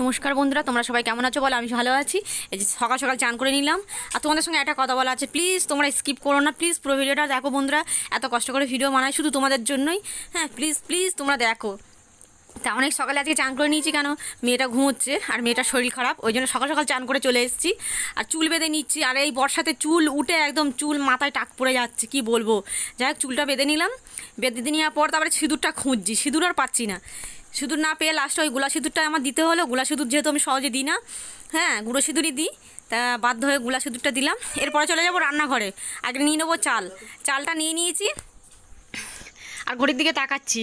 নমস্কার বন্ধুরা, তোমরা সবাই কেমন আছো বলো? আমি ভালো আছি। এই যে সকাল সকাল চান করে নিলাম। আর তোমাদের সঙ্গে একটা কথা বলা আছে প্লিজ তোমরা স্কিপ করো না প্লিজ পুরো ভিডিওটা দেখো বন্ধুরা। এত কষ্ট করে ভিডিও বানাই শুধু তোমাদের জন্যই। হ্যাঁ প্লিজ প্লিজ তোমরা দেখো। তা অনেক সকালে আজকে চান করে নিয়েছি কেন? মেয়েটা ঘুমোচ্ছে আর মেয়েটার শরীর খারাপ, ওই জন্য সকাল সকাল চান করে চলে এসেছি। আর চুল বেঁধে নিচ্ছি, আর এই বর্ষাতে চুল উঠে একদম চুল মাথায় টাক পড়ে যাচ্ছে, কি বলব? যাই হোক, চুলটা বেঁধে নিলাম। বেঁধে নেওয়ার পর তারপরে সিঁদুরটা খুঁজছি, সিঁদুর আর পাচ্ছি না। সিঁদুর না পেয়ে লাস্টে ওই গুলা সিঁদুরটা আমার দিতে হলো। গুলা সিঁদুর যেহেতু আমি সহজে দিই না হ্যাঁ গুঁড়ো সিঁদুরই দিই, তা বাধ্য হয়ে গুলা সিঁদুরটা দিলাম। এরপরে চলে যাব রান্নাঘরে। আগে নিয়ে নেব চাল। চালটা নিয়ে নিয়েছি। আর ঘড়ির দিকে তাকাচ্ছি।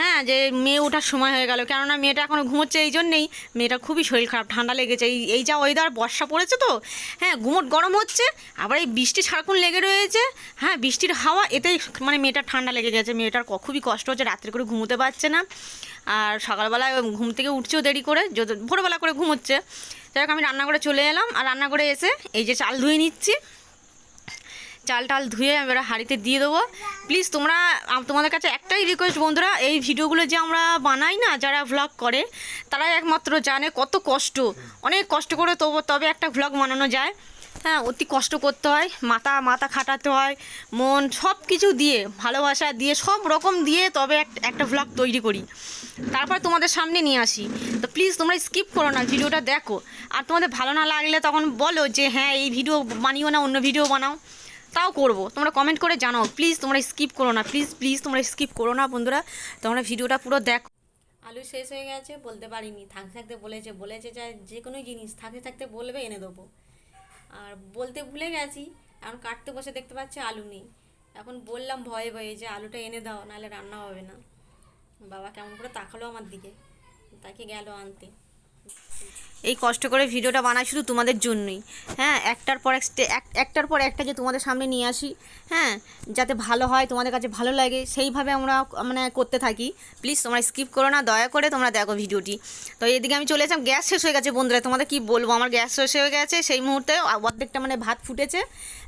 হ্যাঁ যে মেয়ে ওঠার সময় হয়ে গেল। কেননা মেয়েটা এখনও ঘুমোচ্ছে এই জন্যেই। মেয়েটা খুবই শরীর খারাপ, ঠান্ডা লেগেছে। এই এই যা ওয়েদার বর্ষা পড়েছে তো? হ্যাঁ গুমোট গরম হচ্ছে, আবার এই বৃষ্টি সারাক্ষণ লেগে রয়েছে। হ্যাঁ বৃষ্টির হাওয়া এতেই মানে মেয়েটার ঠান্ডা লেগে গেছে। মেয়েটার খুবই কষ্ট হচ্ছে, রাত্রে করে ঘুমোতে পারছে না। আর সকালবেলায় ঘুম থেকে উঠছেও দেরি করে ভোরবেলা করে ঘুমোচ্ছে। যাই হোক, আমি রান্না করে চলে এলাম। আর রান্না করে এসে এই যে চাল ধুয়ে নিচ্ছি। চাল টাল ধুয়ে আমি এবার হাঁড়িতে দিয়ে দেবো। প্লিজ তোমরা তোমাদের কাছে একটাই রিকোয়েস্ট বন্ধুরা, এই ভিডিওগুলো যে আমরা বানাই না, যারা ভ্লগ করে, তারাই একমাত্র জানে কত কষ্ট। অনেক কষ্ট করে তবু তবে একটা ভ্লগ বানানো যায়। হ্যাঁ অতি কষ্ট করতে হয়, মাথা মাথা খাটাতে হয়, মন সব কিছু দিয়ে, ভালোবাসা দিয়ে, সব রকম দিয়ে তবে এক- একটা ভ্লগ তৈরি করি। তারপর তোমাদের সামনে নিয়ে আসি। তো প্লিজ তোমরা স্কিপ করো না, ভিডিওটা দেখো। আর তোমাদের ভালো না লাগলে তখন বলো যে হ্যাঁ এই ভিডিও বানিও না, অন্য ভিডিও বানাও। তাও করব। তোমরা কমেন্ট করে জানাও। প্লিজ তোমরা স্কিপ করো না। প্লিজ প্লিজ তোমরা স্কিপ করো না বন্ধুরা। তোমরা ভিডিওটা পুরো দেখো। আলু শেষ হয়ে গেছে, বলতে পারিনি। থাকতে থাকতে বলেছে বলেছে যে যে কোনো জিনিস থাকতে থাকতে বলবে, এনে দেবো। আর বলতে ভুলে গেছি, এখন কাটতে বসে দেখতে পাচ্ছি আলু নেই। এখন বললাম ভয়ে ভয়ে যে আলুটা এনে দাও, নাহলে রান্না হবে না। বাবা কেমন করে তাকালো আমার দিকে। তাকে গেল আনতে। এই কষ্ট করে ভিডিওটা বানাই শুধু তোমাদের জন্যই। হ্যাঁ একটার পর এক একটার পর একটা যে তোমাদের সামনে নিয়ে আসি হ্যাঁ যাতে ভালো হয়, তোমাদের কাছে ভালো লাগে, সেইভাবে আমরা মানে করতে থাকি। প্লিজ তোমরা স্কিপ করো না, দয়া করে তোমরা দেখো ভিডিওটি। তো এদিকে আমি চলে এসেছিলাম, গ্যাস শেষ হয়ে গেছে বন্ধুরা, তোমাদের কি বলব? আমার গ্যাস শেষ হয়ে গেছে, সেই মুহূর্তে অর্ধেকটা মানে ভাত ফুটেছে।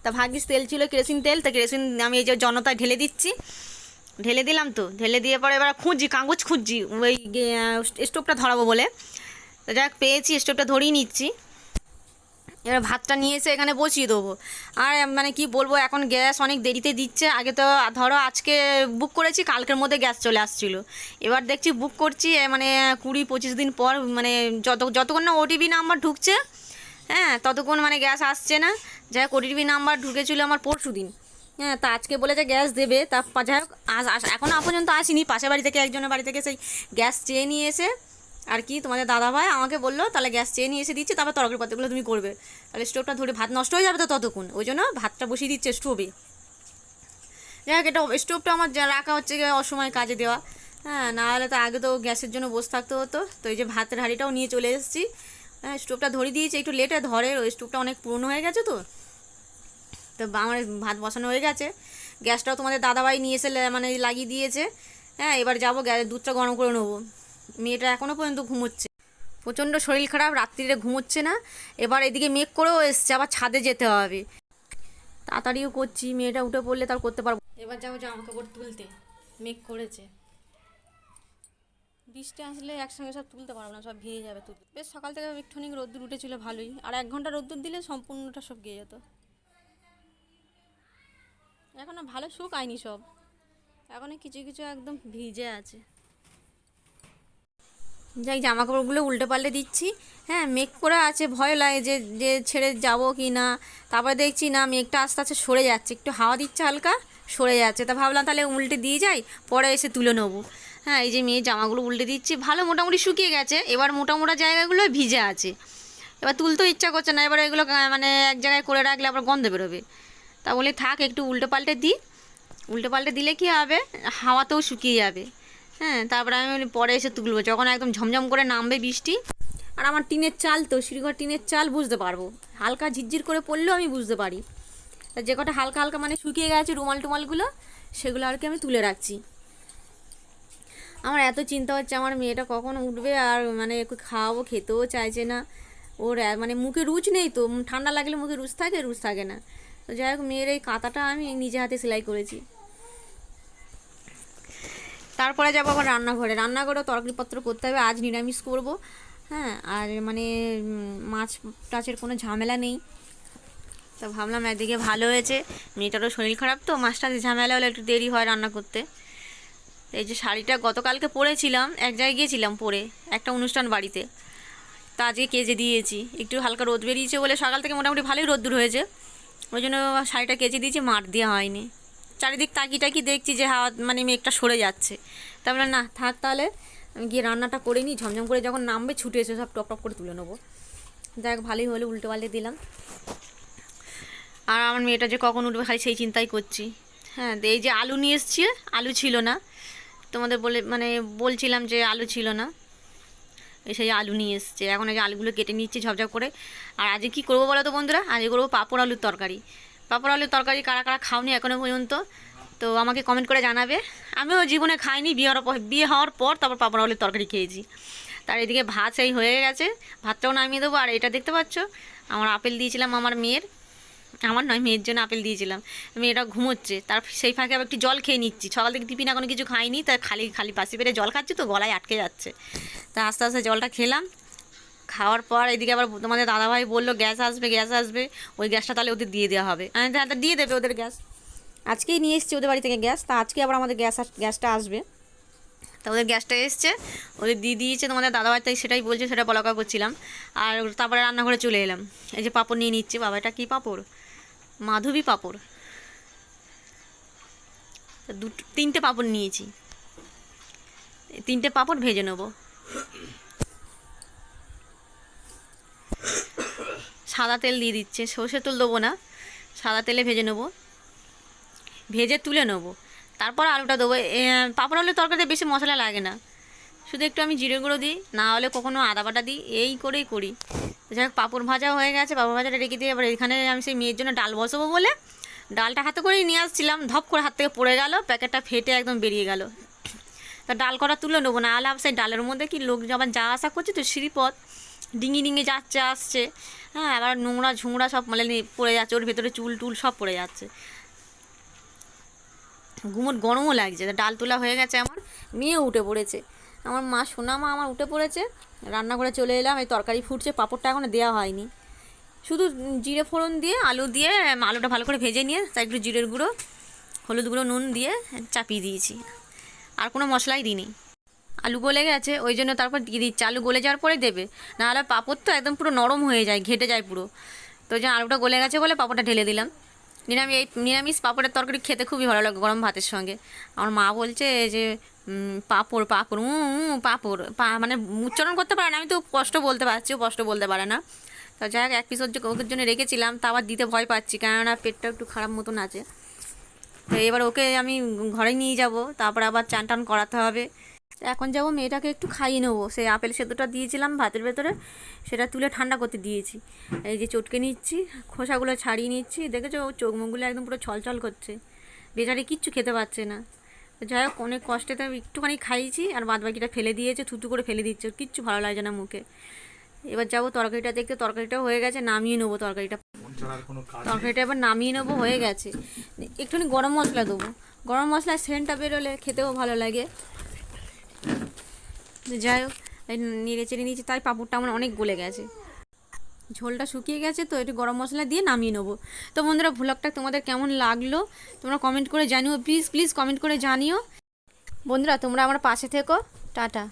তা ভাগ্যিস তেল ছিল কেরোসিন তেল, তা কেরোসিন আমি এই যে জনতায় ঢেলে দিচ্ছি। ঢেলে দিলাম তো, ঢেলে দিয়ে পরে এবার খুঁজছি, কাগজ খুঁজছি, ওই স্টোভটা ধরাবো বলে। তো যাক, পেয়েছি স্টোভটা ধরিয়ে নিচ্ছি। এবার ভাতটা নিয়ে এসে এখানে বসিয়ে দেবো। আর মানে কি বলব, এখন গ্যাস অনেক দেরিতে দিচ্ছে। আগে তো, ধরো আজকে বুক করেছি, কালকের মধ্যে গ্যাস চলে আসছিল। এবার দেখছি বুক করছি মানে কুড়ি, পঁচিশ দিন পর মানে যত, যতক্ষণ না ওটিপি নাম্বার ঢুকছে হ্যাঁ ততক্ষণ মানে গ্যাস আসছে না। যাই হোক ওটিপি নাম্বার ঢুকেছিল আমার পরশু দিন। হ্যাঁ তা আজকে বলেছে গ্যাস দেবে, তা যাই হোক এখনও পর্যন্ত আসেনি। পাশের বাড়ি থেকে, একজনের বাড়ি থেকে সেই গ্যাস চেয়ে নিয়ে এসে আর কি, তোমাদের দাদা ভাই আমাকে বলল, তাহলে গ্যাস চেয়ে নিয়ে এসে দিচ্ছি, তারপর তরকারি পাতিগুলো তুমি করবে। তাহলে স্টোভটা ধরে ভাত নষ্ট হয়ে যাবে তো ততক্ষণ, ওই জন্য ভাতটা বসিয়ে দিচ্ছে স্টোভে। যাই হোক, এটা স্টোভটা আমার যা রাখা হচ্ছে অসময় কাজে দেওয়া। হ্যাঁ না হলে তো আগে তো গ্যাসের জন্য বসে থাকতে হতো, তো এই যে ভাতের হাঁড়িটাও নিয়ে চলে এসেছি। হ্যাঁ স্টোভটা ধরে দিয়েছি, একটু লেটে ধরে, ওই স্টোভটা অনেক পুরনো হয়ে গেছে তো। তো আমার ভাত বসানো হয়ে গেছে। গ্যাসটাও তোমাদের দাদাভাই নিয়ে এসে মানে লাগিয়ে দিয়েছে। হ্যাঁ এবার যাব দুধটা গরম করে নেব। মেয়েটা এখনও পর্যন্ত ঘুমোচ্ছে। প্রচণ্ড শরীর খারাপ, রাত্রিরে ঘুমোচ্ছে না। এবার এদিকে মেঘ করেও এসছে, আবার ছাদে যেতে হবে। তাড়াতাড়িও করছি, মেয়েটা উঠে পড়লে তার করতে পারব এবার যাব জামা কাপড় তুলতে। মেঘ করেছে। বৃষ্টি আসলে একসঙ্গে সব তুলতে পারব না, সব ভিজে যাবে তুলতে। বেশ, সকাল থেকে একটুখানি রোদ্দুর উঠেছিল ভালোই। আর এক ঘণ্টা রোদ্দুর দিলে সম্পূর্ণটা সব গিয়ে যেত। এখনও ভালো শুক আয়নি সব। এখনও কিছু কিছু একদম ভিজে আছে। যাই জামা কাপড়গুলো উল্টে পাল্টে দিচ্ছি। হ্যাঁ মেঘ করে আছে, ভয় লাগে যে যে ছেড়ে যাব কি না। তারপরে দেখছি, না, মেঘটা আস্তে আস্তে সরে যাচ্ছে। একটু হাওয়া দিচ্ছে হালকা, সরে যাচ্ছে। তা ভাবলাম তাহলে উল্টে দিয়ে যাই, পরে এসে তুলে নেব। হ্যাঁ এই যে মেয়ে জামাগুলো উল্টে দিচ্ছি। ভালো মোটামুটি শুকিয়ে গেছে। এবার মোটা মোটা জায়গাগুলো ভিজে আছে। এবার তুলতেও ইচ্ছা করছে না। এবার এগুলো মানে এক জায়গায় করে রাখলে আবার গন্ধ বেরোবে। তা বলে, থাক, একটু উল্টে পাল্টে দিই। উল্টে পাল্টে দিলে কি হবে? হাওয়াতেও শুকিয়ে যাবে। হ্যাঁ তারপরে আমি পরে এসে তুলবো। যখন একদম ঝমঝম করে নামবে বৃষ্টি, আর আমার টিনের চাল তো, সিঁড়িঘর টিনের চাল বুঝতে পারব। হালকা ঝিরঝির করে পড়লেও আমি বুঝতে পারি। যে কটা হালকা হালকা মানে শুকিয়ে গেছে রুমাল টুমালগুলো, সেগুলো আর কি আমি তুলে রাখছি। আমার এত চিন্তা হচ্ছে, আমার মেয়েটা কখন উঠবে আর মানে ওকে খাওয়াবো, খেতেও চাইছে না। ওর মানে মুখে রুচ নেই তো ঠান্ডা লাগলে মুখে রুচ থাকে রুচ থাকে না। তো যাই হোক, মেয়ের এই কাঁথাটা আমি নিজে হাতে সেলাই করেছি। তারপরে যাব আবার রান্নাঘরে। রান্নাঘরেও তরকারিপত্র করতে হবে, আজ নিরামিষ করব। হ্যাঁ আর মানে মাছ টাচের কোনো ঝামেলা নেই। তো ভাবলাম একদিকে ভালো হয়েছে, মেয়েটারও শরীর খারাপ তো মাছটা ঝামেলা হলে একটু দেরি হয় রান্না করতে। এই যে শাড়িটা গতকালকে পরেছিলাম, এক জায়গায় গিয়েছিলাম পরে, একটা অনুষ্ঠান বাড়িতে। তা আজকে কেজে দিয়েছি, একটু হালকা রোদ বেরিয়েছে বলে সকাল থেকে মোটামুটি ভালোই রোদ্দুর হয়েছে। ওই জন্য শাড়িটা কেচে দিয়েছি মাঠ দেওয়া হয়নি। চারিদিক তাকি টাকি দেখছি যে হাওয়া মানে মেঘটা সরে যাচ্ছে। তা তারপরে না, থাক তাহলে। আমি গিয়ে রান্নাটা করে নিই, ঝমঝম করে যখন নামবে, ছুটে এসে সব টপ টপ করে তুলে নেব। যাক ভালোই হলো, উল্টো পাল্টে দিলাম। আর আমার মেয়েটা যে কখন উঠবে খালি সেই চিন্তাই করছি। হ্যাঁ এই যে আলু নিয়ে এসছি, আলু ছিল না। তোমাদের বলে মানে বলছিলাম যে আলু ছিল না। এই সেই আলু নিয়ে এসছে। এখন এই যে আলুগুলো কেটে নিচ্ছি ঝপঝপ করে। আর আজকে কী করব বলো তো বন্ধুরা? আজকে করব পাঁপড় আলুর তরকারি। পাঁপড় আলুর তরকারি কারা কারা খাওনি এখনও পর্যন্ত, তো আমাকে কমেন্ট করে জানাবে। আমিও জীবনে খাইনি বিয়ে হওয়ার বিয়ে হওয়ার পর তারপর পাঁপড় আলুর তরকারি খেয়েছি। তার এদিকে ভাত সেই হয়ে গেছে, ভাতটাও নামিয়ে দেবো। আর এটা দেখতে পাচ্ছ, আমার আপেল দিয়েছিলাম আমার মেয়ের। আমার নয়, মেয়ের জন্য আপেল দিয়েছিলাম। মেয়েটা ঘুমোচ্ছে, তার সেই ফাঁকে আবার একটু জল খেয়ে নিচ্ছি। সকাল থেকে টিফিন এখনও কিছু খাইনি তাই খালি খালি পাশে পেরে জল খাচ্ছি তো, গলায় আটকে যাচ্ছে। তা আস্তে আস্তে জলটা খেলাম। খাওয়ার পর এদিকে আবার তোমাদের দাদাভাই বলল, গ্যাস আসবে গ্যাস আসবে, ওই গ্যাসটা তাহলে ওদের দিয়ে দেওয়া হবে। তাহলে দিয়ে দেবে ওদের গ্যাস। আজকেই নিয়ে এসছি ওদের বাড়ি থেকে গ্যাস, তা আজকে আবার আমাদের গ্যাস গ্যাসটা আসবে। তা ওদের গ্যাসটা এসছে, ওদের দিয়ে দিয়েছে তোমাদের দাদাভাই, তাই সেটাই বলছে, সেটা বলাকা করছিলাম। আর তারপরে রান্নাঘরে চলে এলাম। এই যে পাপড় নিয়ে নিচ্ছে, বাবা, এটা কী পাপড়? মাধবী পাপড়। দুটো, তিনটে পাঁপড় নিয়েছি। তিনটে পাঁপড় ভেজে নেব। সাদা তেল দিয়ে দিচ্ছে। সর্ষে তেল দেবো না, সাদা তেলে ভেজে নেব। ভেজে তুলে নেব। তারপর আলুটা দেবো। পাঁপড় আলুর তরকারিতে বেশি মশলা লাগে না। শুধু একটু আমি জিরে গুঁড়ো দিই, না হলে কখনো আদা বাটা দিই, এই করেই করি। যাই হোক, পাঁপড় ভাজা হয়ে গেছে। পাঁপড় ভাজাটা রেখে দিয়ে এবার এখানে আমি সেই মেয়ের জন্য ডাল বসাবো বলে ডালটা হাতে করেই নিয়ে আসছিলাম। ধপ করে হাত থেকে পড়ে গেল, প্যাকেটটা ফেটে একদম বেরিয়ে গেল। তা ডাল করা তুলে নেব, না আলাপ সেই ডালের মধ্যে কি লোক আবার যা আসা করছে তো সিঁড়িপথ ডিঙি ডিঙে যাচ্ছে, আসছে। হ্যাঁ আবার নোংরা ঝুংরা সব মানে পড়ে যাচ্ছে, ওর ভেতরে চুল টুল সব পড়ে যাচ্ছে। ঘুমোট গরমও লাগছে ডাল তোলা হয়ে গেছে আমার, মেয়ে উঠে পড়েছে। আমার মা সোনা মা আমার উঠে পড়েছে, রান্নাঘরে চলে এলাম, এই তরকারি ফুটছে, পাঁপড়টা এখনও দেওয়া হয়নি। শুধু জিরে ফোড়ন দিয়ে আলু দিয়ে আলুটা ভালো করে ভেজে নিয়ে, তাই একটু জিরের গুঁড়ো, হলুদ গুঁড়ো, নুন দিয়ে চাপিয়ে দিয়েছি। আর কোনো মশলাই দিইনি। আলু গলে গেছে, ওই জন্য তারপর দিয়ে দিচ্ছি আলু গলে যাওয়ার পরে দেবে। নাহলে পাঁপড় তো একদম পুরো নরম হয়ে যায়, ঘেটে যায় পুরো। তো ওই জন্য আলুটা গলে গেছে বলে পাঁপড়টা ঢেলে দিলাম। নিরামিষ, এই নিরামিষ পাঁপড়ের তরকারি খেতে খুবই ভালো লাগে গরম ভাতের সঙ্গে। আমার মা বলছে যে পাঁপড় পাঁপড় উঁ পাঁপড়, পা মানে উচ্চারণ করতে পারে না, আমি তো কষ্ট বলতে পারছি, ও স্পষ্ট বলতে পারে না। তো যাই হোক, এক পিস ওর জন্য রেখেছিলাম, তা আবার দিতে ভয় পাচ্ছি, কেননা পেটটা একটু খারাপ মতন আছে। তো এবার ওকে আমি ঘরে নিয়ে যাব, তারপর আবার চান টান করাতে হবে। এখন যাব মেয়েটাকে একটু খাইয়ে নেব। সেই আপেল সেদ্ধটা দিয়েছিলাম ভাতের ভেতরে সেটা তুলে ঠান্ডা করতে দিয়েছি। এই যে চটকে নিচ্ছি খোসাগুলো ছাড়িয়ে নিচ্ছি। দেখেছ ও চোখ মুখগুলো একদম পুরো ছলছল করছে। বেচারি কিচ্ছু খেতে পারছে না। তো যাই হোক অনেক কষ্টে তো একটুখানি খাইয়েছি আর বাদ বাকিটা ফেলে দিয়েছে থুতু করে ফেলে দিচ্ছে। কিচ্ছু ভালো লাগছে না মুখে। এবার যাব তরকারিটা দেখতে তরকারিটাও হয়ে গেছে নামিয়ে নেব তরকারিটা। তরকারিটা এবার নামিয়ে নেব হয়ে গেছে। একটুখানি গরম মশলা দেবো। গরম মশলার সেন্টটা বেরোলে খেতেও ভালো লাগে। যাই হোক নেড়ে চেড়ে নিয়েছি, তাই পাঁপড়টা আমার অনেক গলে গেছে। ঝোলটা শুকিয়ে গেছে, তো একটু গরম মশলা দিয়ে নামিয়ে নেব। তো বন্ধুরা ভ্লগটা তোমাদের কেমন লাগল? তোমরা কমেন্ট করে জানিও প্লিজ প্লিজ কমেন্ট করে জানিও। বন্ধুরা, তোমরা আমার পাশে থেকো। টাটা।